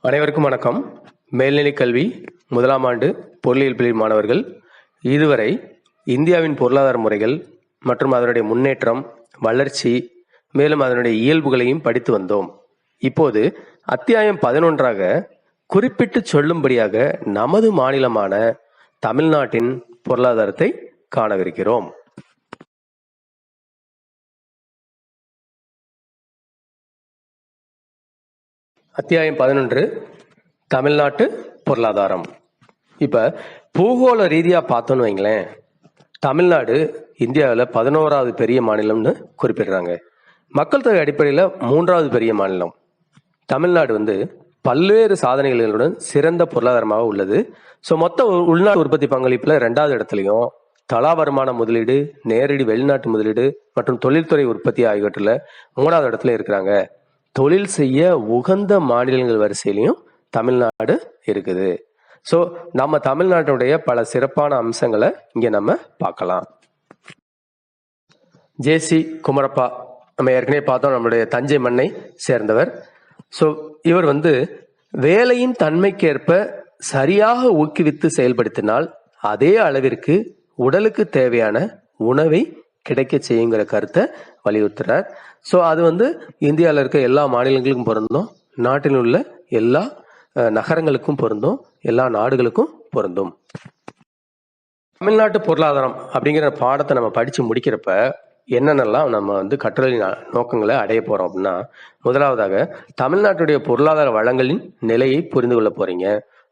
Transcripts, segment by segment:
அனைவருக்கும் வணக்கம். மேல்நிலைக் கல்வி முதலாம் ஆண்டு பொருளியல் பிரிவு மாணவர்கள் இதுவரை இந்தியாவின் பொருளாதார முறைகள் மற்றும் அதனுடைய முன்னேற்றம் வளர்ச்சி மேலும் அதனுடைய இயல்புகளையும் படித்து வந்தோம். இப்போது அத்தியாயம் பதினொன்றாக குறிப்பிட்டு சொல்லும்படியாக நமது மாநிலமான தமிழ்நாட்டின் பொருளாதாரத்தை காணவிருக்கிறோம். அத்தியாயம் பதினொன்று தமிழ்நாட்டு பொருளாதாரம். இப்போ பூகோள ரீதியாக பார்த்தோன்னு வைங்களேன் தமிழ்நாடு இந்தியாவில் பதினோராவது பெரிய மாநிலம்னு குறிப்பிடுறாங்க. மக்கள் தொகை அடிப்படையில் மூன்றாவது பெரிய மாநிலம். தமிழ்நாடு வந்து பல்வேறு சாதனைகளுடன் சிறந்த பொருளாதாரமாக உள்ளது. ஸோ மொத்த உள்நாட்டு உற்பத்தி பங்களிப்பில் ரெண்டாவது இடத்துலையும் தலா வருமான முதலீடு நேரடி வெளிநாட்டு முதலீடு மற்றும் தொழில்துறை உற்பத்தி ஆகியவற்றில் மூணாவது இடத்துல இருக்கிறாங்க. தொழில் செய்ய உகந்த மாநிலங்கள் வரிசையிலையும் தமிழ்நாடு இருக்குது. ஸோ நம்ம தமிழ்நாட்டுடைய பல சிறப்பான அம்சங்களை இங்கே நம்ம பார்க்கலாம். ஜேசி குமரப்பா நம்ம ஏற்கனவே பார்த்தோம் நம்மளுடைய தஞ்சை மண்ணை சேர்ந்தவர். ஸோ இவர் வந்து வேலையின் தன்மைக்கேற்ப சரியாக ஊக்குவித்து செயல்படுத்தினால் அதே அளவிற்கு உடலுக்கு தேவையான உணவை கிடைக்க செய்யுங்கிற கருத்தை வலியுறுத்துறார். ஸோ அது வந்து இந்தியாவில் இருக்க எல்லா மாநிலங்களுக்கும் பொருந்தும். நாட்டில் உள்ள எல்லா நகரங்களுக்கும் பொருந்தும். எல்லா நாடுகளுக்கும் பொருந்தும். தமிழ்நாட்டு பொருளாதாரம் அப்படிங்கிற பாடத்தை நம்ம படித்து முடிக்கிறப்ப என்னென்னலாம் நம்ம வந்து கற்றலின் நோக்கங்களை அடைய போகிறோம் அப்படின்னா முதலாவதாக தமிழ்நாட்டுடைய பொருளாதார வளங்களின் நிலையை புரிந்து கொள்ள போகிறீங்க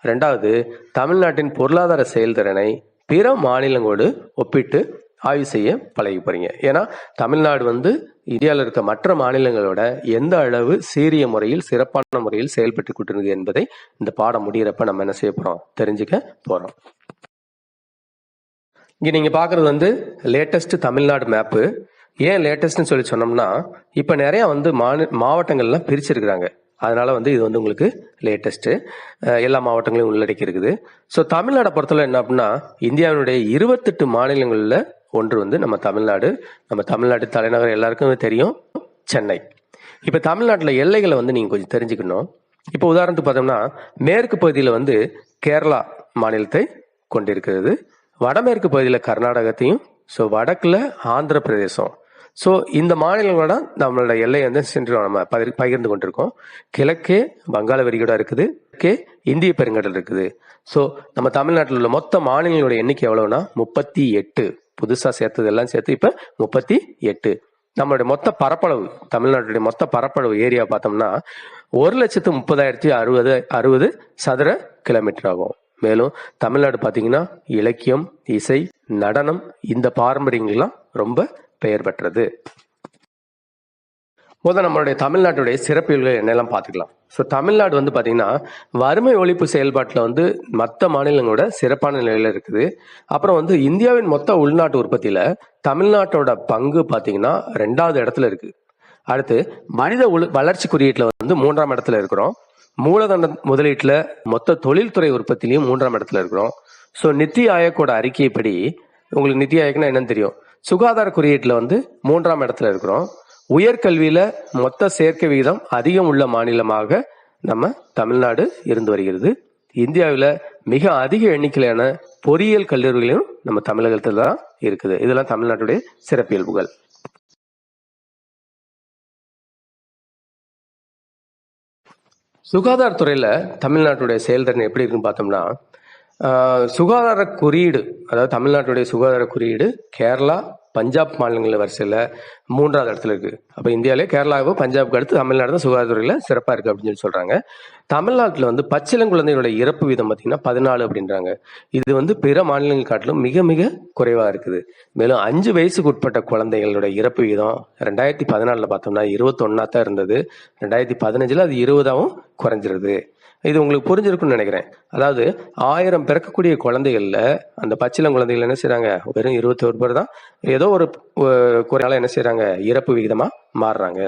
ரெண்டாவது தமிழ்நாட்டின் பொருளாதார செயல்திறனை பிற மாநிலங்களோடு ஒப்பிட்டு ஆய்வு செய்ய பழகி போறீங்க. ஏன்னா தமிழ்நாடு வந்து இந்தியாவில் இருக்க மற்ற மாநிலங்களோட எந்த அளவு சீரிய முறையில் சிறப்பான முறையில் செயல்பட்டு கொண்டிருக்கு என்பதை இந்த பாடம் முடிகிறப்ப நம்ம என்ன செய்ய போறோம்? தெரிஞ்சுக்க போறோம். இங்க நீங்க பாக்குறது வந்து லேட்டஸ்ட் தமிழ்நாடு மேப்பு ஏன் லேட்டஸ்ட்னு சொல்லி சொன்னோம்னா இப்ப நிறைய வந்து மாவட்டங்கள்லாம் பிரிச்சிருக்கிறாங்க. அதனால வந்து இது வந்து உங்களுக்கு லேட்டஸ்ட் எல்லா மாவட்டங்களையும் உள்ளடக்கி இருக்குது ஸோ தமிழ்நாடை பொறுத்தவரை என்ன அப்படின்னா இந்தியாவினுடைய இருபத்தெட்டு மாநிலங்களில் ஒன்று வந்து நம்ம தமிழ்நாடு. நம்ம தமிழ்நாடு தலைநகர் எல்லாருக்கும் தெரியும். சென்னை. இப்போ தமிழ்நாட்டில் எல்லைகளை வந்து நீங்கள் கொஞ்சம் தெரிஞ்சுக்கணும். இப்போ உதாரணத்துக்கு பார்த்தோம்னா மேற்கு பகுதியில் வந்து கேரளா மாநிலத்தை கொண்டிருக்கிறது. வடமேற்கு பகுதியில் கர்நாடகத்தையும் ஸோ வடக்கில் ஆந்திர பிரதேசம் ஸோ இந்த மாநிலங்களோட நம்மளோட எல்லை வந்து சென்று நம்ம பகிர்- பகிர்ந்து கொண்டிருக்கோம். கிழக்கே வங்காள விரிகுடா இருக்குது. கே இந்திய பெருங்கடல் இருக்குது. ஸோ நம்ம தமிழ்நாட்டில் உள்ள மொத்த மாநிலங்களோட எண்ணிக்கை எவ்வளோன்னா முப்பத்தி எட்டு. புதுசாக சேர்த்தது எல்லாம் சேர்த்து இப்போ முப்பத்தி எட்டு. நம்மளுடைய மொத்த பரப்பளவு தமிழ்நாட்டுடைய மொத்த பரப்பளவு ஏரியா பார்த்தோம்னா ஒரு லட்சத்து முப்பதாயிரத்தி அறுபது அறுபது சதுர கிலோமீட்டர் ஆகும். மேலும் தமிழ்நாடு பார்த்தீங்கன்னா இலக்கியம் இசை நடனம் இந்த பாரம்பரியங்கள்லாம் ரொம்ப பெயர் பெற்றது. முதல் நம்மளுடைய தமிழ்நாட்டுடைய சிறப்புகள் என்னெல்லாம் பார்த்துக்கலாம். ஸோ தமிழ்நாடு வந்து பார்த்தீங்கன்னா வறுமை ஒழிப்பு செயல்பாட்டில் வந்து மற்ற மாநிலங்களோட சிறப்பான நிலையில் இருக்குது. அப்புறம் வந்து இந்தியாவின் மொத்த உள்நாட்டு உற்பத்தியில் தமிழ்நாட்டோட பங்கு பார்த்தீங்கன்னா ரெண்டாவது இடத்துல இருக்கு. அடுத்து மனித உள் வளர்ச்சி குறியீட்டில் வந்து மூன்றாம் இடத்துல இருக்கிறோம். மூலதன முதலீட்டில் மொத்த தொழில்துறை உற்பத்திலையும் மூன்றாம் இடத்துல இருக்கிறோம். ஸோ நித்தி ஆயோக்கோட அறிக்கைப்படி உங்களுக்கு நித்தி ஆயோக்னா என்னன்னு தெரியும். சுகாதார குறியீட்டில் வந்து மூன்றாம் இடத்துல இருக்கிறோம். உயர்கல்வியில மொத்த சேர்க்கை விகிதம் அதிகம் உள்ள மாநிலமாக நம்ம தமிழ்நாடு இருந்து வருகிறது. இந்தியாவில் மிக அதிக எண்ணிக்கையிலான பொறியியல் கல்லூரிகளும் நம்ம தமிழகத்தில் தான் இருக்குது. இதெல்லாம் தமிழ்நாட்டுடைய சிறப்பியல்புகள். சுகாதாரத்துறையில் தமிழ்நாட்டுடைய செயல்திறன் எப்படி இருக்குன்னு பார்த்தோம்னா சுகாதார குறியீடு அதாவது தமிழ்நாட்டுடைய சுகாதார குறியீடு கேரளா பஞ்சாப் மாநிலங்கள் வரிசையில் மூன்றாவது இடத்துல இருக்கு. அப்போ இந்தியாவிலே கேரளாவோ பஞ்சாப்க்கு அடுத்து தமிழ்நாடு தான் சுகாதாரத்துறையில் சிறப்பாக இருக்குது அப்படின்னு சொல்லி சொல்கிறாங்க தமிழ்நாட்டில் வந்து பச்சிளங்குழந்தையோட இறப்பு வீதம் பார்த்தீங்கன்னா பதினாலு அப்படின்றாங்க. இது வந்து பிற மாநிலங்கள் காட்டிலும் மிக மிக குறைவாக இருக்குது. மேலும் அஞ்சு வயசுக்கு உட்பட்ட குழந்தைகளோட இறப்பு வீதம் ரெண்டாயிரத்தி பதினாலில் பார்த்தோம்னா இருபத்தொன்னா தான் இருந்தது. ரெண்டாயிரத்தி பதினஞ்சில் அது இருபதாகவும் குறைஞ்சிருது. இது உங்களுக்கு புரிஞ்சிருக்கும்னு நினைக்கிறேன். அதாவது ஆயிரம் பிறக்கக்கூடிய குழந்தைகளில் அந்த பச்சிளம் குழந்தைகள் என்ன செய்கிறாங்க வெறும் இருபத்தோரு பேர் தான். ஏதோ ஒரு அஹ், குறையால என்ன செய்கிறாங்க இறப்பு விகிதமாக மாறுறாங்க.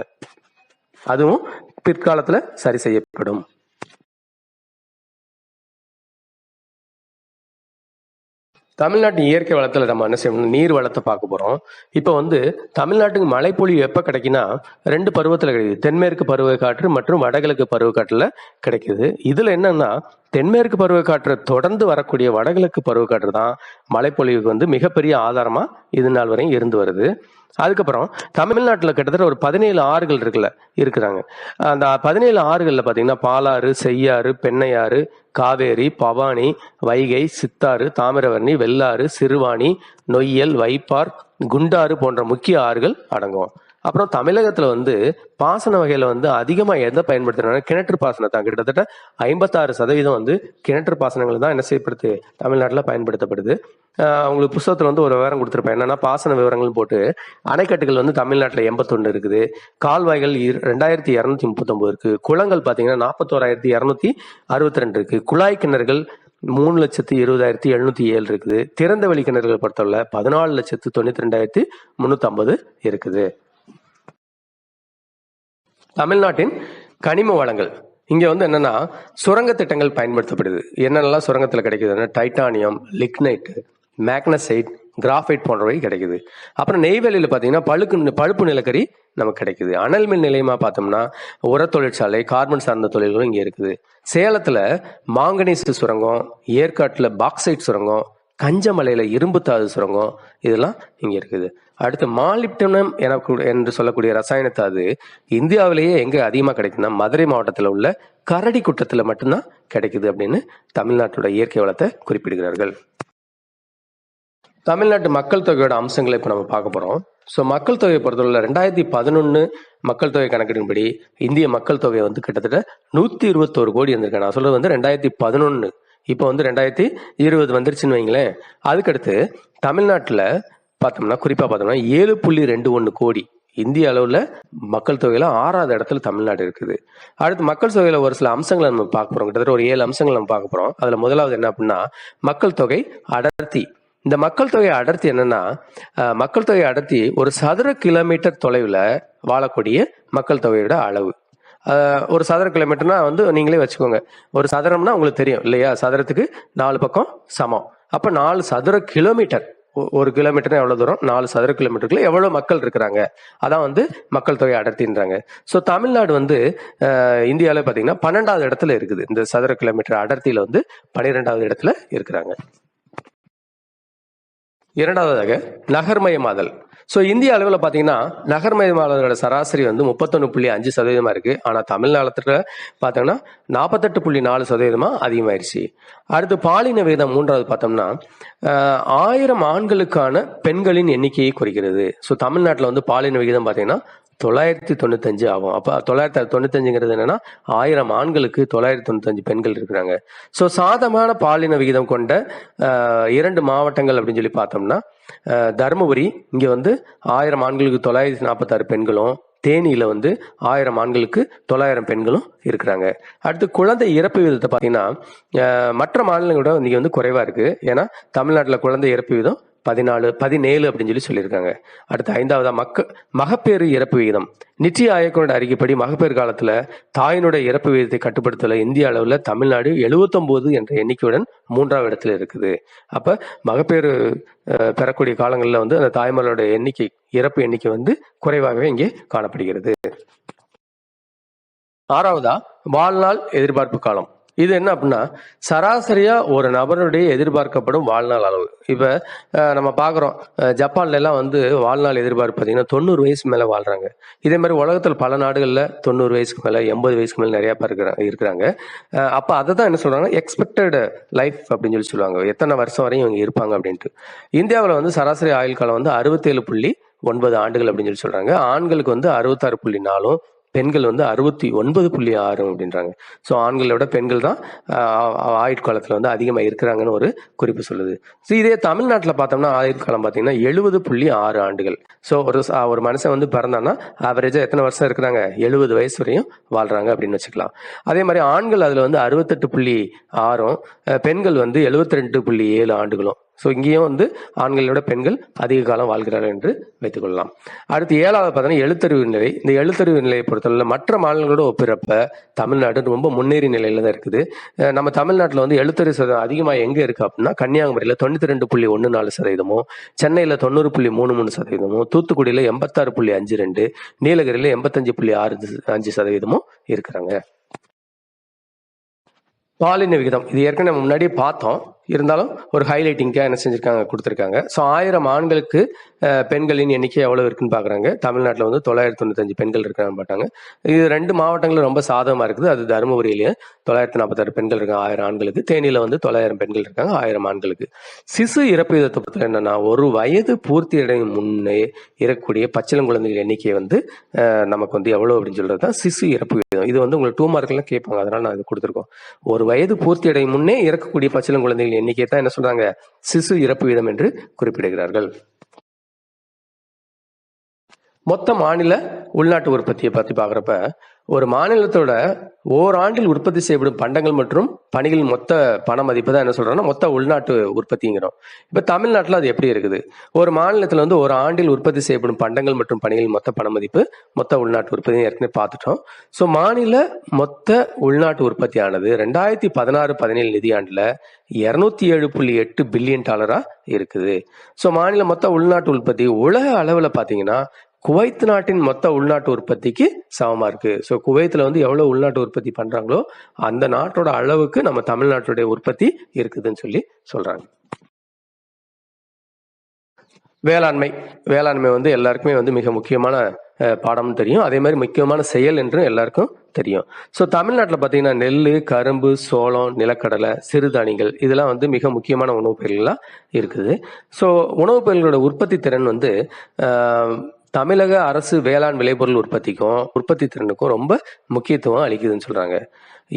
அதுவும் பிற்காலத்தில் சரி செய்யப்படும். தமிழ்நாட்டின் இயற்கை வளத்தில் நம்ம என்ன செய்யணும்? நீர் வளத்தை பார்க்க போகிறோம் இப்போ வந்து தமிழ்நாட்டுக்கு மழைப்பொழிவு எப்போ கிடைக்குன்னா ரெண்டு பருவத்தில் கிடைக்குது. தென்மேற்கு பருவக்காற்று மற்றும் வடகிழக்கு பருவக்காற்றில் கிடைக்குது. இதில் என்னன்னா தென்மேற்கு பருவக்காற்று தொடர்ந்து வரக்கூடிய வடகிழக்கு பருவக்காற்று தான் மழைப்பொழிவுக்கு வந்து மிகப்பெரிய ஆதாரமாக இது நாள் வரையும் இருந்து வருது. அதுக்கப்புறம் தமிழ்நாட்டில் கிட்டத்தட்ட ஒரு பதினேழு ஆறுகள் இருக்குல்ல இருக்கிறாங்க. அந்த பதினேழு ஆறுகளில் பார்த்தீங்கன்னா பாலாறு செய்யாறு பெண்ணையாறு காவேரி பவானி வைகை சித்தாறு தாமிரவர்ணி வெள்ளாறு சிறுவாணி நொய்யல் வைப்பார் குண்டாறு போன்ற முக்கிய ஆறுகள் அடங்கும். அப்புறம் தமிழகத்தில் வந்து பாசன வகையில் வந்து அதிகமாக எதை பயன்படுத்துறாங்க கிணற்று பாசனம் தான். கிட்டத்தட்ட ஐம்பத்தாறு சதவீதம் வந்து கிணற்று பாசனங்கள் தான் என்ன செய்யப்படுது? தமிழ்நாட்டில் பயன்படுத்தப்படுது. அவங்களுக்கு உங்களுக்கு புத்தகத்தில் வந்து ஒரு விவரம் கொடுத்துருப்பேன். என்னன்னா பாசன விவரங்கள் போட்டு அணைக்கட்டுகள் வந்து தமிழ்நாட்டில் எண்பத்தொன்று இருக்குது. கால்வாய்கள் இரு- ரெண்டாயிரத்தி இரநூத்தி முப்பத்தொம்பது இருக்கு. குளங்கள் பார்த்தீங்கன்னா நாற்பத்தோராயிரத்தி இரநூத்தி அறுபத்தி ரெண்டு இருக்கு. குழாய் கிணறுகள் மூணு லட்சத்து இருபதாயிரத்தி எழுநூத்தி ஏழு இருக்குது. திறந்த வெளி கிணறுகள் பொறுத்தவரை பதினாலு லட்சத்து தொண்ணூத்தி ரெண்டாயிரத்தி முன்னூத்தி ஐம்பது இருக்குது. தமிழ்நாட்டின் கனிம வளங்கள். இங்க வந்து என்னன்னா சுரங்க திட்டங்கள் பயன்படுத்தப்படுது. என்னென்னலாம் சுரங்கத்தில் கிடைக்குதுன்னா டைட்டானியம் லிக்னைட் மேக்னசைட் கிராஃபைட் போன்றவை கிடைக்குது. அப்புறம் நெய்வேலியில் பார்த்தீங்கன்னா பழுக்கு பழுப்பு நிலக்கரி நமக்கு கிடைக்குது. அனல் மின் நிலையமா பார்த்தோம்னா உர தொழிற்சாலை கார்பன் சார்ந்த தொழில்களும் இங்கே இருக்குது. சேலத்தில் மாங்கனீஸ் சுரங்கம் ஏற்காட்டில் பாக்சைட் சுரங்கம் கஞ்சமலையில் இரும்பு தாது சுரங்கம் இதெல்லாம் இங்கே இருக்குது. அடுத்து மாலிப்டனம் என என்று சொல்லக்கூடிய ரசாயன தாது இந்தியாவிலேயே எங்கே அதிகமாக கிடைக்குதுன்னா மதுரை மாவட்டத்தில் உள்ள கரடி குட்டத்தில் மட்டும்தான் கிடைக்குது அப்படின்னு தமிழ்நாட்டோட இயற்கை வளத்தை குறிப்பிடுகிறார்கள். தமிழ்நாட்டு மக்கள் தொகையோட அம்சங்களை இப்போ நம்ம பார்க்க போகிறோம் ஸோ மக்கள் தொகையை பொறுத்தவரை ரெண்டாயிரத்தி பதினொன்று மக்கள் தொகை கணக்கெடுப்பின்படி இந்திய மக்கள் தொகை வந்து கிட்டத்தட்ட நூற்றி இருபத்தோரு கோடி இருந்திருக்கு நான் சொல்கிறது வந்து ரெண்டாயிரத்தி பதினொன்று இப்போ வந்து ரெண்டாயிரத்தி இருபது வந்துருச்சுன்னு வைங்களேன். அதுக்கடுத்து தமிழ்நாட்டில் பார்த்தோம்னா குறிப்பாக பார்த்தோம்னா ஏழு புள்ளி ரெண்டு ஒன்று கோடி இந்திய அளவில் மக்கள் தொகையில் ஆறாவது இடத்துல தமிழ்நாடு இருக்குது. அடுத்து மக்கள் தொகையில் ஒரு சில அம்சங்களை நம்ம பார்க்க போகிறோம் கிட்டத்தட்ட ஒரு ஏழு அம்சங்களை நம்ம பார்க்க போகிறோம் அதில் முதலாவது என்ன அப்படின்னா மக்கள் தொகை அடர்த்தி. இந்த மக்கள் தொகை அடர்த்தி என்னன்னா மக்கள் தொகை அடர்த்தி ஒரு சதுர கிலோமீட்டர் தொலைவில் வாழக்கூடிய மக்கள் தொகையோட அளவு. ஒரு சதுர கிலோமீட்டர்னா வந்து நீங்களே வச்சுக்கோங்க. ஒரு சதுரம்னா உங்களுக்கு தெரியும் இல்லையா? சதுரத்துக்கு நாலு பக்கம் சமம். அப்போ நாலு சதுர கிலோமீட்டர் ஒ- ஒரு கிலோமீட்டர் எவ்வளோ தூரம்? நாலு சதுர கிலோமீட்டருக்குள்ள எவ்வளோ மக்கள் இருக்கிறாங்க? அதான் வந்து மக்கள் தொகை அடர்த்தின்றாங்க. ஸோ தமிழ்நாடு வந்து இந்தியாவில் பார்த்தீங்கன்னா பன்னெண்டாவது இடத்துல இருக்குது. இந்த சதுர கிலோமீட்டர் அடர்த்தியில் வந்து பன்னிரெண்டாவது இடத்துல இருக்கிறாங்க. இரண்டாவதாக நகர்மயமாதல். ஸோ இந்திய அளவில் பார்த்தீங்கன்னா நகர்மயமாதலோட சராசரி வந்து முப்பத்தொன்று புள்ளி அஞ்சு சதவீதமாக இருக்குது ஆனால் தமிழ்நாட்டில் பார்த்தோம்னா நாற்பத்தெட்டு புள்ளி நாலு சதவீதமாக அதிகமாயிருச்சு. அடுத்து பாலின விகிதம் மூன்றாவது பார்த்தோம்னா ஆயிரம் ஆண்களுக்கான பெண்களின் எண்ணிக்கையை குறைக்கிறது. ஸோ தமிழ்நாட்டில் வந்து பாலின விகிதம் பார்த்தீங்கன்னா தொள்ளாயிரத்தி தொண்ணூத்தஞ்சு ஆகும். அப்போ தொள்ளாயிரத்தி தொண்ணூத்தஞ்சுங்கிறது என்னன்னா ஆயிரம் ஆண்களுக்கு தொள்ளாயிரத்தி தொண்ணூத்தஞ்சு பெண்கள் இருக்கிறாங்க. ஸோ சாதமான பாலின விகிதம் கொண்ட இரண்டு மாவட்டங்கள் அப்படின்னு சொல்லி பார்த்தோம்னா தருமபுரி இங்கே வந்து ஆயிரம் ஆண்களுக்கு தொள்ளாயிரத்தி நாற்பத்தாறு பெண்களும் தேனியில வந்து ஆயிரம் ஆண்களுக்கு தொள்ளாயிரம் பெண்களும் இருக்கிறாங்க. அடுத்து குழந்தை இறப்பு விகிதத்தை பார்த்தீங்கன்னா மற்ற மாநிலங்களோட இங்கே வந்து குறைவா இருக்கு. ஏன்னா தமிழ்நாட்டில் குழந்தை இறப்பு விகிதம் பதினாலு பதினேழு அப்படின்னு சொல்லி சொல்லியிருக்காங்க. அடுத்து ஐந்தாவதா மக்க மகப்பேறு இறப்பு விகிதம். நித்தி ஆயக்கனோட அறிக்கைப்படி மகப்பேறு காலத்தில் தாயினுடைய இறப்பு விகிதத்தை கட்டுப்படுத்தல இந்திய அளவில் தமிழ்நாடு 79 என்ற எண்ணிக்கையுடன் மூன்றாவது இடத்துல இருக்குது. அப்போ மகப்பேறு பெறக்கூடிய காலங்களில் வந்து அந்த தாய்மாரோட எண்ணிக்கை இறப்பு எண்ணிக்கை வந்து குறைவாகவே இங்கே காணப்படுகிறது. ஆறாவதா வாழ்நாள் எதிர்பார்ப்பு காலம். இது என்ன அப்படின்னா சராசரியா ஒரு நபருடைய எதிர்பார்க்கப்படும் வாழ்நாள் அளவு. இப்ப நம்ம பாக்குறோம் அஹ், ஜப்பான்ல எல்லாம் வந்து வாழ்நாள் எதிர்பார்ப்பு பார்த்தீங்கன்னா தொண்ணூறு வயசு மேல வாழ்றாங்க. இதே மாதிரி உலகத்தில் பல நாடுகள்ல தொண்ணூறு வயசுக்கு மேல எண்பது வயசுக்கு மேல நிறைய பேர் இருக்கிறாங்க. அப்போ அப்ப அதை தான் என்ன சொல்றாங்க எக்ஸ்பெக்டட் லைஃப் அப்படின்னு சொல்லி சொல்லுவாங்க. எத்தனை வருஷம் வரையும் இவங்க இருப்பாங்க அப்படின்ட்டு. இந்தியாவில் வந்து சராசரி ஆயுள் காலம் வந்து அறுபத்தேழு புள்ளி ஒன்பது ஆண்டுகள் அப்படின்னு சொல்லி சொல்றாங்க. ஆண்களுக்கு வந்து அறுபத்தாறு புள்ளி நாலும் பெண்கள் வந்து அறுபத்தி ஒன்பது புள்ளி ஆறு அப்படின்றாங்க. ஸோ ஆண்களை விட பெண்கள் தான் ஆயுட்காலத்தில் வந்து அதிகமாக இருக்கிறாங்கன்னு ஒரு குறிப்பு சொல்லுது. ஸோ இதே தமிழ்நாட்டில் பார்த்தோம்னா ஆயுட்காலம் பார்த்தீங்கன்னா எழுபது புள்ளி ஆறு ஆண்டுகள். ஸோ ஒரு ஒரு மனுஷன் வந்து பிறந்தான்னா ஆவரேஜாக எத்தனை வருஷம் இருக்கிறாங்க? எழுபது வயசு வரையும் வாழ்கிறாங்க அப்படின்னு வச்சுக்கலாம். அதே மாதிரி ஆண்கள் அதில் வந்து அறுபத்தெட்டு புள்ளி ஆறும் பெண்கள் வந்து எழுபத்தி ரெண்டு புள்ளி ஏழு ஆண்டுகளும். ஸோ இங்கேயும் வந்து ஆண்களை விட பெண்கள் அதிக காலம் வாழ்கிறார்கள் என்று வைத்துக்கொள்ளலாம் அடுத்து ஏழாவது பார்த்தீங்கன்னா எழுத்தறிவு நிலை. இந்த எழுத்தறிவு நிலையை பொறுத்தவரை மற்ற மாநிலங்களோட ஒப்பிறப்ப தமிழ்நாடு ரொம்ப முன்னேறி நிலையில தான் இருக்குது. நம்ம தமிழ்நாட்டில் வந்து எழுத்தறிவு சதவீதம் அதிகமாக எங்கே இருக்குது அப்படின்னா கன்னியாகுமரியில் தொண்ணூற்றி ரெண்டு புள்ளி ஒன்று நாலு சதவீதமும் சென்னையில் தொண்ணூறு புள்ளி மூணு மூணு சதவீதமும் தூத்துக்குடியில் எண்பத்தாறு புள்ளி அஞ்சு ரெண்டு நீலகிரியில் எண்பத்தஞ்சு புள்ளி ஆறு அஞ்சு சதவீதமும் இருக்கிறாங்க. பாலின விகிதம். இது ஏற்கனவே முன்னாடியே பார்த்தோம். இருந்தாலும் ஒரு ஹைலைட்டிங்காக என்ன செஞ்சுருக்காங்க கொடுத்துருக்காங்க. ஸோ ஆயிரம் ஆண்களுக்கு பெண்களின் எண்ணிக்கை எவ்வளோ இருக்குன்னு பார்க்குறாங்க தமிழ்நாட்டில் வந்து தொள்ளாயிரத்தி தொண்ணூத்தஞ்சு பெண்கள் இருக்கான்னு பார்த்தாங்க இது ரெண்டு மாவட்டங்களும் ரொம்ப சாதகமாக இருக்குது. அது தருமபுரியிலேயே தொள்ளாயிரத்தி நாற்பத்தாறு பெண்கள் இருக்காங்க ஆயிரம் ஆண்களுக்கு. தேனியில் வந்து தொள்ளாயிரம் பெண்கள் இருக்காங்க ஆயிரம் ஆண்களுக்கு. சிசு இறப்பு விதத்தை பொறுத்தவரை என்னன்னா ஒரு வயது பூர்த்தி அடையும் முன்னே இறக்கக்கூடிய பச்சிளங்குழந்தைகள் எண்ணிக்கை வந்து நமக்கு வந்து எவ்வளோ அப்படின்னு சொல்கிறது தான் சிசு இறப்பு விகிதம் இது வந்து உங்களுக்கு டூ மார்க்லாம் கேட்பாங்க. அதனால நான் இது கொடுத்துருக்கோம். ஒரு வயது பூர்த்தி அடையும் முன்னே இறக்கக்கூடிய பச்சிளங்குழந்தைகள் எண்ணிக்கை தான் என்ன சொல்றாங்க? சிசு இறப்பு வீதம் என்று குறிப்பிடுகிறார்கள். மொத்த மாநில உள்நாட்டு உற்பத்தியை பற்றி பார்க்குறப்ப ஒரு மாநிலத்தோட ஓராண்டில் உற்பத்தி செய்யப்படும் பண்டங்கள் மற்றும் பணிகளின் மொத்த பண மதிப்பு தான் என்ன சொல்கிறோன்னா மொத்த உள்நாட்டு உற்பத்திங்கிறோம். இப்போ தமிழ்நாட்டில் அது எப்படி இருக்குது? ஒரு மாநிலத்தில் வந்து ஒரு ஆண்டில் உற்பத்தி செய்யப்படும் பண்டங்கள் மற்றும் பணிகளின் மொத்த பண மதிப்பு மொத்த உள்நாட்டு உற்பத்தி ஏற்கனவே பார்த்துட்டோம். ஸோ மாநில மொத்த உள்நாட்டு உற்பத்தியானது ரெண்டாயிரத்தி பதினாறு பதினேழு நிதியாண்டில் இரநூத்தி ஏழு புள்ளி எட்டு பில்லியன் டாலராக இருக்குது. ஸோ மாநில மொத்த உள்நாட்டு உற்பத்தி உலக அளவில் பார்த்தீங்கன்னா குவைத் நாட்டின் மொத்த உள்நாட்டு உற்பத்திக்கு சமமாக இருக்கு. ஸோ குவைத்தில் வந்து எவ்வளோ உள்நாட்டு உற்பத்தி பண்ணுறாங்களோ அந்த நாட்டோட அளவுக்கு நம்ம தமிழ்நாட்டுடைய உற்பத்தி இருக்குதுன்னு சொல்லி சொல்கிறாங்க வேளாண்மை. வேளாண்மை வந்து எல்லாருக்குமே வந்து மிக முக்கியமான பாடம்னு தெரியும். அதே மாதிரி முக்கியமான செயல் என்றும் எல்லாருக்கும் தெரியும். ஸோ தமிழ்நாட்டில் பார்த்தீங்கன்னா நெல் கரும்பு சோளம் நிலக்கடலை சிறுதானியங்கள் இதெல்லாம் வந்து மிக முக்கியமான உணவுப் பயிர்களாக இருக்குது. ஸோ உணவுப் பயிர்களோட உற்பத்தி திறன் வந்து தமிழக அரசு வேளாண் விளைபொருள் உற்பத்திக்கும் உற்பத்தி திறனுக்கும் ரொம்ப முக்கியத்துவம் அளிக்குதுன்னு சொல்கிறாங்க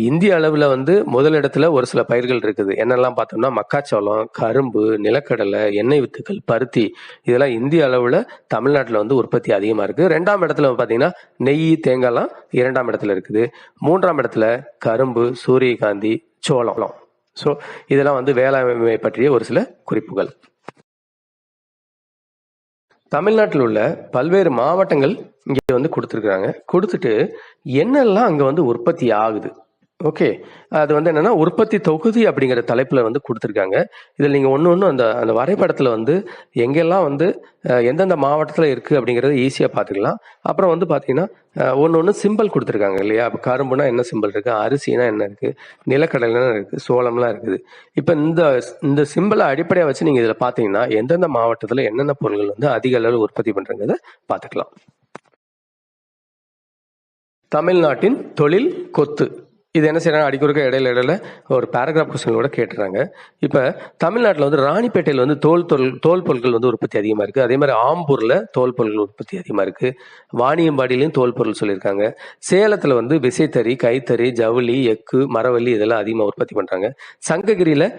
இந்திய அளவில் வந்து முதலிடத்துல ஒரு சில பயிர்கள் இருக்குது. என்னெல்லாம் பார்த்தோம்னா மக்காச்சோளம் கரும்பு நிலக்கடலை எண்ணெய் வித்துக்கள் பருத்தி இதெல்லாம் இந்திய அளவில் தமிழ்நாட்டில் வந்து உற்பத்தி அதிகமாக இருக்குது ரெண்டாம் இடத்துல பார்த்தீங்கன்னா நெய் தேங்காய்லாம் இரண்டாம் இடத்துல இருக்குது. மூன்றாம் இடத்துல கரும்பு சூரியகாந்தி சோளம். ஸோ இதெல்லாம் வந்து வேளாண்மை பற்றிய ஒரு சில குறிப்புகள். தமிழ்நாட்டில் உள்ள பல்வேறு மாவட்டங்கள் இங்கே வந்து கொடுத்துருக்குறாங்க. கொடுத்துட்டு என்னெல்லாம் அங்கே வந்து உற்பத்தி ஆகுது? ஓகே அது வந்து என்னன்னா உற்பத்தி தொகுதி அப்படிங்கிற தலைப்பில் வந்து கொடுத்துருக்காங்க. இதில் நீங்கள் ஒன்று ஒன்று அந்த அந்த வரைபடத்தில் வந்து எங்கெல்லாம் வந்து எந்தெந்த மாவட்டத்தில் இருக்குது அப்படிங்கிறத ஈஸியாக பார்த்துக்கலாம். அப்புறம் வந்து பார்த்தீங்கன்னா ஒன்று ஒன்று சிம்பிள் கொடுத்துருக்காங்க இல்லையா? இப்போ கரும்புனா என்ன சிம்பிள் இருக்குது அரிசினா என்ன இருக்குது நிலக்கடலைனா இருக்குது சோளம்லாம் இருக்குது. இப்போ இந்த இந்த சிம்பிளை அடிப்படையாக வச்சு நீங்கள் இதில் பார்த்தீங்கன்னா எந்தெந்த மாவட்டத்தில் என்னென்ன பொருட்கள் வந்து அதிக அளவில் உற்பத்தி பண்ணுறங்கிறத பார்த்துக்கலாம். தமிழ்நாட்டின் தொழில் கொத்து. இது என்ன செய்யறாங்க அடிக்கொருக்க இடையில இடையில ஒரு பேராகிராஃப் கொஸ்டின் கூட கேட்டுறாங்க. இப்போ தமிழ்நாட்டில் வந்து ராணிப்பேட்டையில் வந்து தோல் தொல் தோல் பொருட்கள் வந்து உற்பத்தி அதிகமாக இருக்குது அதே மாதிரி ஆம்பூரில் தோல் பொருட்கள் உற்பத்தி அதிகமாக இருக்குது வாணியம்பாடியிலையும் தோல் பொருள் சொல்லியிருக்காங்க. சேலத்தில் வந்து விசைத்தறி கைத்தறி ஜவுளி எக்கு மரவள்ளி இதெல்லாம் அதிகமாக உற்பத்தி பண்ணுறாங்க சங்ககிரியில்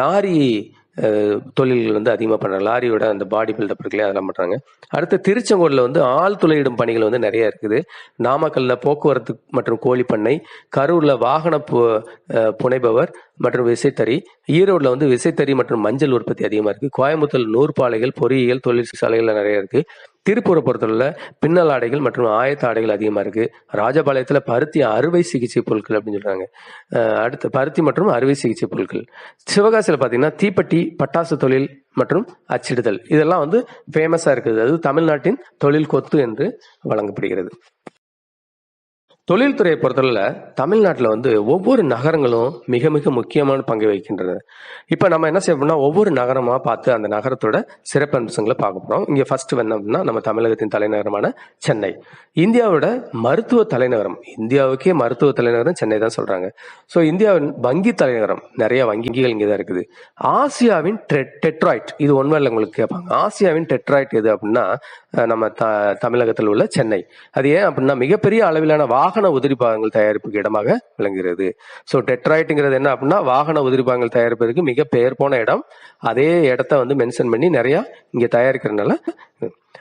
லாரி தொழில்கள் வந்து அதிகமாக பண்ணுறாங்க லாரியோட அந்த பாடி பில்டப் அதெல்லாம் பண்ணுறாங்க அடுத்து திருச்செங்கோடில் வந்து ஆள் துளையிடும் பணிகள் வந்து நிறைய இருக்குது. நாமக்கல்ல போக்குவரத்து மற்றும் கோழி பண்ணை கரூரில் வாகன பு- புனைபவர் மற்றும் விசைத்தறி. ஈரோடில் வந்து விசைத்தறி மற்றும் மஞ்சள் உற்பத்தி அதிகமாக இருக்குது கோயம்புத்தூர் நூற்பாலைகள் பொறியியல் தொழிற்சாலைகள் நிறைய இருக்குது திருப்பூரை பொறுத்தவரையில் பின்னல் ஆடைகள் மற்றும் ஆயத்த ஆடைகள் அதிகமாக இருக்குது ராஜபாளையத்தில் பருத்தி அறுவை சிகிச்சை பொருட்கள் அப்படின்னு சொல்கிறாங்க அடுத்து பருத்தி மற்றும் அறுவை சிகிச்சை பொருட்கள். சிவகாசியில் பார்த்தீங்கன்னா தீப்பெட்டி பட்டாசு தொழில் மற்றும் அச்சிடுதல். இதெல்லாம் வந்து ஃபேமஸாக இருக்குது. அது தமிழ்நாட்டின் தொழில் கொத்து என்று வழங்கப்படுகிறது. தொழில்துறையை பொறுத்தவரையில் தமிழ்நாட்டில் வந்து ஒவ்வொரு நகரங்களும் மிக மிக முக்கியமான பங்கு வகிக்கின்றன இப்போ நம்ம என்ன செய்யணும்னா ஒவ்வொரு நகரமாக பார்த்து அந்த நகரத்தோட சிறப்பம்சங்களை பார்க்க போகிறோம் இங்கே ஃபர்ஸ்ட் என்ன அப்படின்னா நம்ம தமிழகத்தின் தலைநகரமான சென்னை. இந்தியாவோட மருத்துவ தலைநகரம் இந்தியாவுக்கே மருத்துவ தலைநகரம் சென்னை தான் சொல்கிறாங்க ஸோ இந்தியாவின் வங்கி தலைநகரம் நிறைய வங்கிகள் இங்கே தான் இருக்குது. ஆசியாவின் டெ- டெட்ராய்ட் இது ஒன்றும் உங்களுக்கு கேட்பாங்க ஆசியாவின் டெட்ராய்ட் எது அப்படின்னா நம்ம த தமிழகத்தில் உள்ள சென்னை. அது ஏன் அப்படின்னா மிகப்பெரிய அளவிலான வாகன உதிரி பாகங்கள் தயாரிப்புக்கு இடமாக விளங்குகிறது. ஸோ டெட்ராய்ட்டுங்கிறது என்ன அப்படின்னா வாகன உதிரி பாகங்கள் தயாரிப்பதற்கு மிக பெயர் போன இடம். அதே இடத்த வந்து மென்ஷன் பண்ணி நிறையா இங்கே தயாரிக்கிறதுனால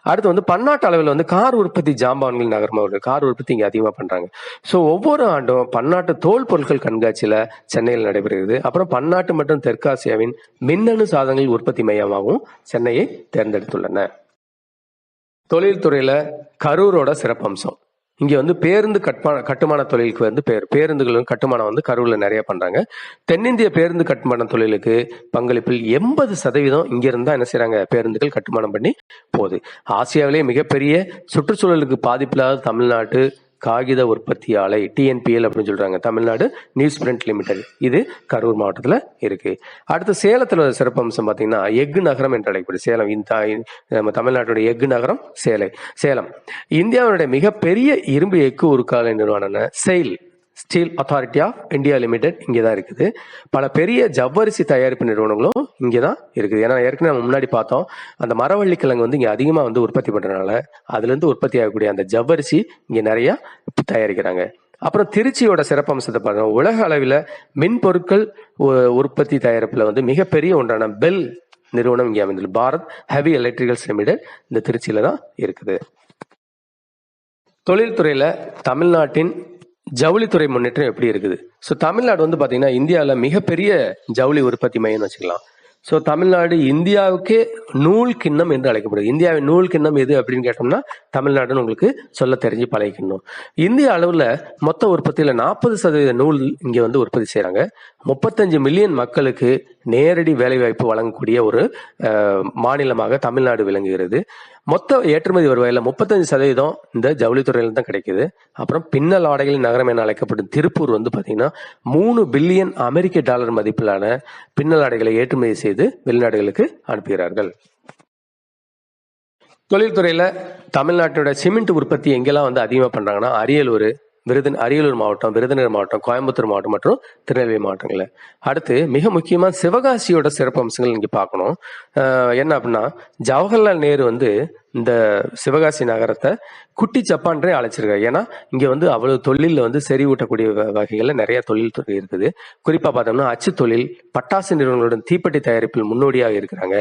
அடுத்து வந்து பன்னாட்டு அளவில் வந்து கார் உற்பத்தி ஜாம்பான்கள் நகரமாக இருக்குது கார் உற்பத்தி இங்கே அதிகமாக பண்ணுறாங்க ஸோ ஒவ்வொரு ஆண்டும் பன்னாட்டு தோல் பொருட்கள் கண்காட்சியில் சென்னையில் நடைபெறுகிறது. அப்புறம் பன்னாட்டு மற்றும் தெற்காசியாவின் மின்னணு சாதனங்கள் உற்பத்தி மையமாகவும் சென்னையை தேர்ந்தெடுத்துள்ளன. தொழில்துறையில் கரூரோட சிறப்பம்சம். இங்கே வந்து பேருந்து கட்டுமான கட்டுமான தொழிலுக்கு வந்து பேர் பேருந்துகளும் கட்டுமானம் வந்து கரூரில் நிறைய பண்ணுறாங்க தென்னிந்திய பேருந்து கட்டுமான தொழிலுக்கு பங்களிப்பில் எண்பது சதவீதம் இங்கிருந்து தான் என்ன செய்கிறாங்க பேருந்துகள் கட்டுமானம் பண்ணி போகுது. ஆசியாவிலே மிகப்பெரிய சுற்றுச்சூழலுக்கு பாதிப்பில்லாத தமிழ்நாட்டு காகித உற்பத்தி ஆலை டிஎன்பிஎல் அப்படின்னு சொல்கிறாங்க தமிழ்நாடு நியூஸ் பிரிண்ட் லிமிடெட் இது கரூர் மாவட்டத்தில் இருக்குது அடுத்து சேலத்தில் ஒரு சிறப்பம்சம் பார்த்தீங்கன்னா எஃகு நகரம் என்று அழைக்கப்படுது. சேலம் இந்த நம்ம தமிழ்நாட்டுடைய எஃகு நகரம் சேலை. சேலம். இந்தியாவுடைய மிகப்பெரிய இரும்பு எஃகு உருக்காலை நிறுவனம் SAIL steel authority of India limited இங்கே தான் இருக்குது. பல பெரிய ஜவ்வரிசி தயாரிப்பு நிறுவனங்களும் இங்கே தான் இருக்குது. ஏன்னா ஏற்கனவே நம்ம முன்னாடி பார்த்தோம் அந்த மரவள்ளி கிழங்கு வந்து இங்கே அதிகமாக வந்து உற்பத்தி பண்ணுறதுனால அதுலேருந்து உற்பத்தி ஆகக்கூடிய அந்த ஜவ்வரிசி இங்கே நிறையா தயாரிக்கிறாங்க. அப்புறம் திருச்சியோட சிறப்பம்சத்தை பாருங்க. உலக அளவில் மின்பொருட்கள் உ- உற்பத்தி தயாரிப்பில் வந்து மிகப்பெரிய ஒன்றான பெல் நிறுவனம் இங்கே அமைந்துள்ளது. பாரத் ஹெவி எலக்ட்ரிகல்ஸ் லிமிடெட் இந்த திருச்சியில் தான் இருக்குது. தொழில்துறையில் தமிழ்நாட்டின் ஜவுளித்துறை முன்னேற்றம் எப்படி இருக்குது? ஸோ தமிழ்நாடு வந்து பார்த்தீங்கன்னா இந்தியாவில் மிகப்பெரிய ஜவுளி உற்பத்தி மையம்னு வச்சுக்கலாம். ஸோ தமிழ்நாடு இந்தியாவுக்கே நூல் கிண்ணம் என்று அழைக்கப்படுது. இந்தியாவின் நூல் கிண்ணம் எது அப்படின்னு கேட்டோம்னா தமிழ்நாடுன்னு உங்களுக்கு சொல்ல தெரிஞ்சு பழகிக்கணும். இந்திய அளவில் மொத்த உற்பத்தியில் நாற்பது சதவீத நூல் இங்கே வந்து உற்பத்தி செய்கிறாங்க முப்பத்தஞ்சு மில்லியன் மக்களுக்கு நேரடி வேலைவாய்ப்பு வழங்கக்கூடிய ஒரு மாநிலமாக தமிழ்நாடு விளங்குகிறது. மொத்த ஏற்றுமதி வருவாயில் முப்பத்தஞ்சு சதவீதம் இந்த ஜவுளித்துறையில தான் கிடைக்குது. அப்புறம் பின்னல் ஆடைகளின் நகரம் என அழைக்கப்படும் திருப்பூர் வந்து பார்த்தீங்கன்னா மூணு பில்லியன் அமெரிக்க டாலர் மதிப்பிலான பின்னல் ஆடைகளை ஏற்றுமதி செய்து வெளிநாடுகளுக்கு அனுப்புகிறார்கள். தொழில்துறையில தமிழ்நாட்டோட சிமெண்ட் உற்பத்தி எங்கெல்லாம் வந்து அதிகமாக பண்றாங்கன்னா அரியலூர் விருது அரியலூர் மாவட்டம் விருதுநகர் மாவட்டம் கோயம்புத்தூர் மாவட்டம் மற்றும் திருநெல்வேலி மாவட்டங்களில். அடுத்து மிக முக்கியமாக சிவகாசியோட சிறப்பு அம்சங்கள் இங்கே பார்க்கணும் என்ன அப்படின்னா ஜவஹர்லால் நேரு வந்து இந்த சிவகாசி நகரத்தை குட்டி ஜப்பான்றே அழைச்சிருக்காரு. ஏன்னா இங்கே வந்து அவ்வளவு தொழிலில் வந்து செறிவூட்டக்கூடிய வகைகளில் நிறைய தொழில் துறை இருக்குது. குறிப்பாக பார்த்தோம்னா அச்சு தொழில் பட்டாசு நிறுவனங்களுடன் தீப்பெட்டி தயாரிப்பில் முன்னோடியாக இருக்கிறாங்க.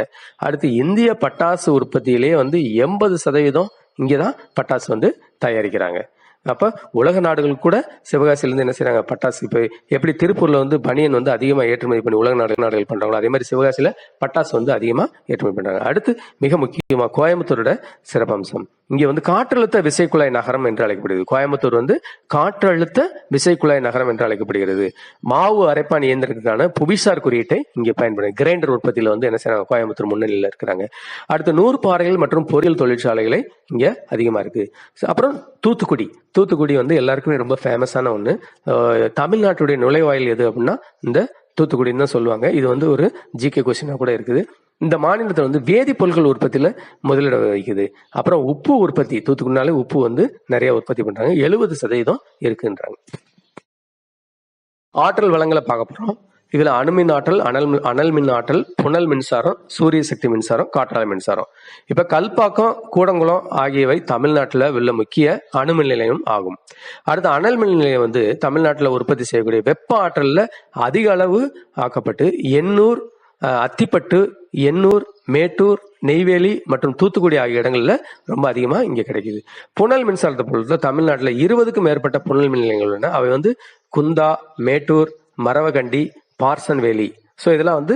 அடுத்து இந்திய பட்டாசு உற்பத்தியிலே வந்து எண்பது சதவீதம் இங்கே தான் பட்டாசு வந்து தயாரிக்கிறாங்க. அப்போ உலக நாடுகள் கூட சிவகாசியிலேருந்து என்ன செய்கிறாங்க பட்டாசு இப்போ எப்படி திருப்பூரில் வந்து பனியன் வந்து அதிகமாக ஏற்றுமதி பண்ணி உலக நாடு நாடுகள் பண்ணுறாங்களோ அதே மாதிரி சிவகாசியில் பட்டாசு வந்து அதிகமாக ஏற்றுமதி பண்ணுறாங்க அடுத்து மிக முக்கியமாக கோயம்புத்தூரோட சிறப்பம்சம். இங்கே வந்து காற்றழுத்த விசைக்குழாய் நகரம் என்று அழைக்கப்படுகிறது. கோயம்புத்தூர் வந்து காற்றழுத்த விசைக்குழாய் நகரம் என்று அழைக்கப்படுகிறது. மாவு அரைப்பான் இயந்திரத்துக்கான புவிசார் குறியீட்டை இங்கே பயன்படுது கிரைண்டர் உற்பத்தியில் வந்து என்ன செய்யறாங்க கோயம்புத்தூர் முன்னணியில் இருக்கிறாங்க. அடுத்து நூறு பாறைகள் மற்றும் பொறியியல் தொழிற்சாலைகளை இங்கே அதிகமாக இருக்கு. அப்புறம் தூத்துக்குடி. தூத்துக்குடி வந்து எல்லாருக்குமே ரொம்ப ஃபேமஸான ஒன்று தமிழ்நாட்டுடைய நுழைவாயில் எது அப்படின்னா இந்த தூத்துக்குடின்னு தான் சொல்லுவாங்க. இது வந்து ஒரு ஜிகே கொஸ்டினாக கூட இருக்குது. இந்த மாநிலத்தில் வந்து வேதிப்பொருட்கள் உற்பத்தியில் முதலிடம் வகிக்குது. அப்புறம் உப்பு உற்பத்தி தூத்துக்குடினாலே உப்பு வந்து நிறைய உற்பத்தி பண்ணுறாங்க எழுபது சதவீதம் இருக்குன்றாங்க. ஆற்றல் வளங்களை பார்க்க போகிறோம் இதில் அணுமின் ஆற்றல் அனல் மின்- அனல் மின் ஆற்றல் புனல் மின்சாரம் சூரிய சக்தி மின்சாரம் காற்றாலை மின்சாரம். இப்போ கல்பாக்கம் கூடங்குளம் ஆகியவை தமிழ்நாட்டில் உள்ள முக்கிய அணுமின் நிலையம் ஆகும். அடுத்து அனல் மின் நிலையம் வந்து தமிழ்நாட்டில் உற்பத்தி செய்யக்கூடிய வெப்ப ஆற்றலில் அதிக அளவு ஆக்கப்பட்டு எண்ணூர் அத்திப்பட்டு எண்ணூர் மேட்டூர் நெய்வேலி மற்றும் தூத்துக்குடி ஆகிய இடங்களில் ரொம்ப அதிகமாக இங்கே கிடைக்குது. புனல் மின்சாரத்தை பொறுத்த தமிழ்நாட்டில் இருபதுக்கும் மேற்பட்ட புனல் மின் நிலையங்கள் உள்ளன. அவை வந்து Kundah Mettur Maravakandy Parsons Valley so இதெல்லாம் வந்து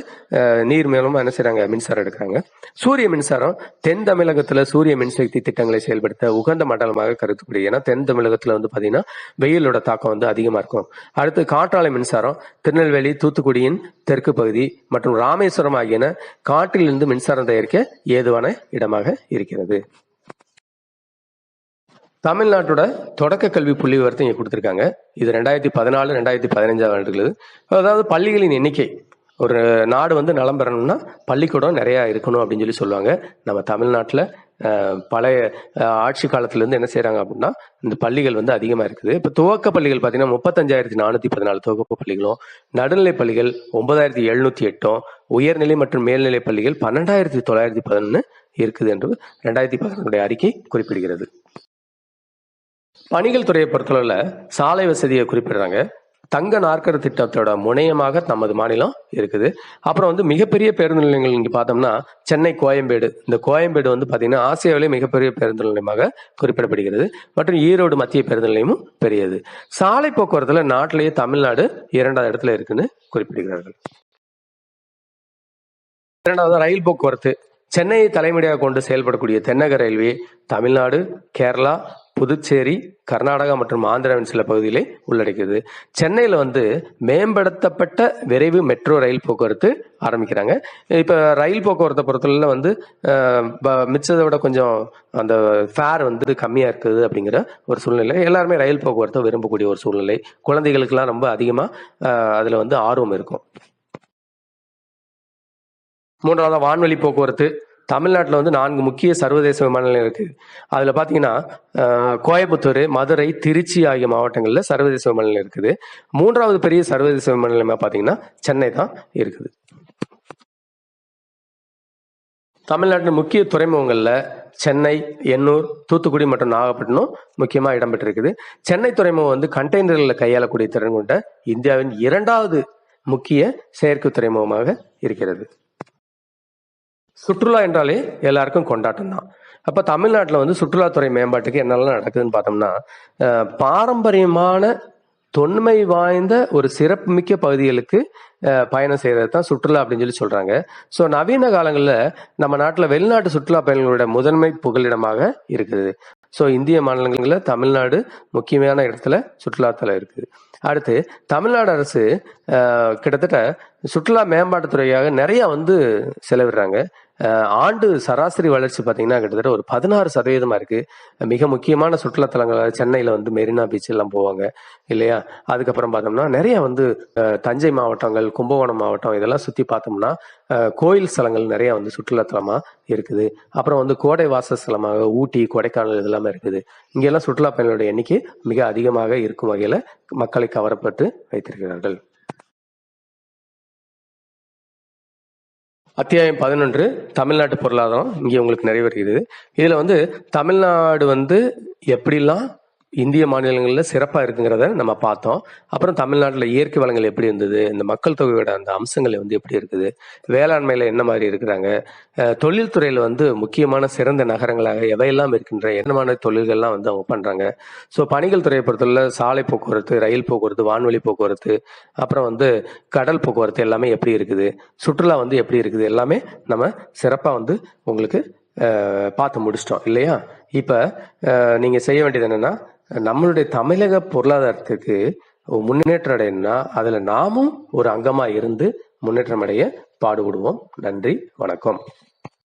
நீர் மேலும் என்ன செய்கிறாங்க மின்சாரம் எடுக்கிறாங்க. சூரிய மின்சாரம் தென் தமிழகத்தில் சூரிய மின்சக்தி திட்டங்களை செயல்படுத்த உகந்த மண்டலமாக கருதக்கூடிய ஏன்னா தென் தமிழகத்தில் வந்து பார்த்தீங்கன்னா வெயிலோட தாக்கம் வந்து அதிகமாக இருக்கும். அடுத்து காற்றாலை மின்சாரம் திருநெல்வேலி தூத்துக்குடியின் தெற்கு பகுதி மற்றும் ராமேஸ்வரம் ஆகியன காற்றிலிருந்து மின்சாரம் தயாரிக்க ஏதுவான இடமாக இருக்கிறது. தமிழ்நாட்டோட தொடக்க கல்வி புள்ளி விவரத்தை இங்கே கொடுத்துருக்காங்க. இது ரெண்டாயிரத்தி பதினாலு ரெண்டாயிரத்தி பதினஞ்சாம் ஆண்டுகள் அதாவது பள்ளிகளின் எண்ணிக்கை ஒரு நாடு வந்து நலம் பெறணும்னா பள்ளிக்கூடம் நிறையா இருக்கணும் அப்படின்னு சொல்லி சொல்லுவாங்க. நம்ம தமிழ்நாட்டில் பழைய ஆட்சி காலத்துலேருந்து என்ன செய்கிறாங்க அப்படின்னா இந்த பள்ளிகள் வந்து அதிகமாக இருக்குது. இப்போ துவக்க பள்ளிகள் பார்த்தீங்கன்னா முப்பத்தஞ்சாயிரத்தி நானூற்றி பதினாலு துவக்க பள்ளிகளும் நடுநிலை பள்ளிகள் ஒன்பதாயிரத்தி எழுநூற்றி எட்டும் உயர்நிலை மற்றும் மேல்நிலை பள்ளிகள் பன்னெண்டாயிரத்தி தொள்ளாயிரத்தி பதினொன்று இருக்குது என்று ரெண்டாயிரத்தி பதினொன்றுடைய அறிக்கை குறிப்பிடுகிறது. பணிகள் துறையை பொறுத்தளவில் சாலை வசதியை குறிப்பிடுறாங்க. தங்க நாற்கர திட்டத்தோட முனையமாக நமது மாநிலம் இருக்குது. அப்புறம் வந்து மிகப்பெரிய பேருந்து நிலையங்கள் இங்கே பார்த்தோம்னா சென்னை கோயம்பேடு. இந்த கோயம்பேடு வந்து பார்த்தீங்கன்னா ஆசியாவிலே மிகப்பெரிய பேருந்து நிலையமாக குறிப்பிடப்படுகிறது. மற்றும் ஈரோடு மத்திய பேருந்து நிலையமும் பெரியது. சாலை போக்குவரத்தில் நாட்டிலேயே தமிழ்நாடு இரண்டாவது இடத்துல இருக்குன்னு குறிப்பிடுகிறார்கள். இரண்டாவது ரயில் போக்குவரத்து. சென்னையை தலைமையாக கொண்டு செயல்படக்கூடிய தென்னக ரயில்வே தமிழ்நாடு கேரளா புதுச்சேரி கர்நாடகா மற்றும் ஆந்திராவின் சில பகுதிகளை உள்ளடக்கியது. சென்னையில் வந்து மேம்படுத்தப்பட்ட விரைவு மெட்ரோ ரயில் போக்குவரத்து ஆரம்பிக்கிறாங்க. இப்போ ரயில் போக்குவரத்தை பொறுத்தவரையில் வந்து மிச்சத்தை ப- விட கொஞ்சம் அந்த ஃபேர் வந்து கம்மியாக இருக்குது அப்படிங்கிற ஒரு சூழ்நிலை. எல்லாருமே ரயில் போக்குவரத்தை விரும்பக்கூடிய ஒரு சூழ்நிலை. குழந்தைகளுக்கெல்லாம் ரொம்ப அதிகமாக அதில் வந்து ஆர்வம் இருக்கும். மூன்றாவது வான்வழி போக்குவரத்து. தமிழ்நாட்டில் வந்து நான்கு முக்கிய சர்வதேச விமான நிலையம் இருக்குது அதில் பார்த்தீங்கன்னா கோயம்புத்தூர் மதுரை திருச்சி ஆகிய மாவட்டங்களில் சர்வதேச விமான நிலையம் இருக்குது. மூன்றாவது பெரிய சர்வதேச விமான நிலையமாக பார்த்தீங்கன்னா சென்னை தான் இருக்குது. தமிழ்நாட்டின் முக்கிய துறைமுகங்களில் சென்னை எண்ணூர் தூத்துக்குடி மற்றும் நாகப்பட்டினம் முக்கியமாக இடம்பெற்றிருக்குது. சென்னை துறைமுகம் வந்து கண்டெய்னர்களை கையாளக்கூடிய திறன் கொண்ட இந்தியாவின் இரண்டாவது முக்கிய செயற்கை துறைமுகமாக இருக்கிறது. சுற்றுலா என்றாலே எல்லாருக்கும் கொண்டாட்டம் தான். அப்போ தமிழ்நாட்டில் வந்து சுற்றுலாத்துறை மேம்பாட்டுக்கு என்னெல்லாம் நடக்குதுன்னு பார்த்தோம்னா பாரம்பரியமான தொன்மை வாய்ந்த ஒரு சிறப்புமிக்க பகுதிகளுக்கு பயணம் செய்கிறது தான் சுற்றுலா அப்படின்னு சொல்லி சொல்கிறாங்க ஸோ நவீன காலங்களில் நம்ம நாட்டில் வெளிநாட்டு சுற்றுலா பயணிகளோட முதன்மை புகலிடமாக இருக்குது. ஸோ இந்திய மாநிலங்களில் தமிழ்நாடு முக்கியமான இடத்துல சுற்றுலாத்தலம் இருக்குது. அடுத்து தமிழ்நாடு அரசு கிட்டத்தட்ட சுற்றுலா மேம்பாட்டுத்துறையாக நிறையா வந்து செலவிடுறாங்க. ஆண்டு சராசரி வளர்ச்சி பார்த்தீங்கன்னா கிட்டத்தட்ட ஒரு பதினாறு சதவீதமாக இருக்குது மிக முக்கியமான சுற்றுலாத்தலங்கள் சென்னையில் வந்து மெரினா பீச் எல்லாம் போவாங்க இல்லையா? அதுக்கப்புறம் பார்த்தோம்னா நிறைய வந்து தஞ்சை மாவட்டங்கள் கும்பகோணம் மாவட்டம் இதெல்லாம் சுற்றி பார்த்தோம்னா கோயில் ஸ்தலங்கள் நிறைய வந்து சுற்றுலாத்தலமாக இருக்குது. அப்புறம் வந்து கோடை வாசஸ்தலமாக ஊட்டி கொடைக்கானல் இதெல்லாமே இருக்குது. இங்கெல்லாம் சுற்றுலா பயணிகளுடைய எண்ணிக்கை மிக அதிகமாக இருக்கும் வகையில் மக்களை கவரப்பட்டு வைத்திருக்கிறார்கள். அத்தியாயம் பதினொன்று தமிழ்நாட்டு பொருளாதாரம். இங்கே உங்களுக்கு நிறைவேறுகிறது இதில் வந்து தமிழ்நாடு வந்து எப்படிலாம் இந்திய மாநிலங்களில் சிறப்பாக இருக்குங்கிறத நம்ம பார்த்தோம். அப்புறம் தமிழ்நாட்டில் இயற்கை வளங்கள் எப்படி இருந்தது? இந்த மக்கள் தொகையோட அந்த அம்சங்கள் வந்து எப்படி இருக்குது? வேளாண்மையில் என்ன மாதிரி இருக்கிறாங்க? தொழில்துறையில் வந்து முக்கியமான சிறந்த நகரங்களாக எவையெல்லாம் இருக்கின்ற என்னமான தொழில்கள்லாம் வந்து அவங்க பண்ணுறாங்க ஸோ பணிகள் துறையை பொறுத்தவரை சாலை போக்குவரத்து ரயில் போக்குவரத்து வான்வழி போக்குவரத்து அப்புறம் வந்து கடல் போக்குவரத்து எல்லாமே எப்படி இருக்குது? சுற்றுலா வந்து எப்படி இருக்குது? எல்லாமே நம்ம சிறப்பாக வந்து உங்களுக்கு பார்த்து முடிச்சிட்டோம். இல்லையா? இப்போ நீங்கள் செய்ய வேண்டியது என்னென்னா நம்மளுடைய தமிழக பொருளாதாரத்துக்கு முன்னேற்றம் அடையணும்னா அதில் நாமும் ஒரு அங்கமாக இருந்து முன்னேற்றம் அடைய பாடுபடுவோம். நன்றி வணக்கம்.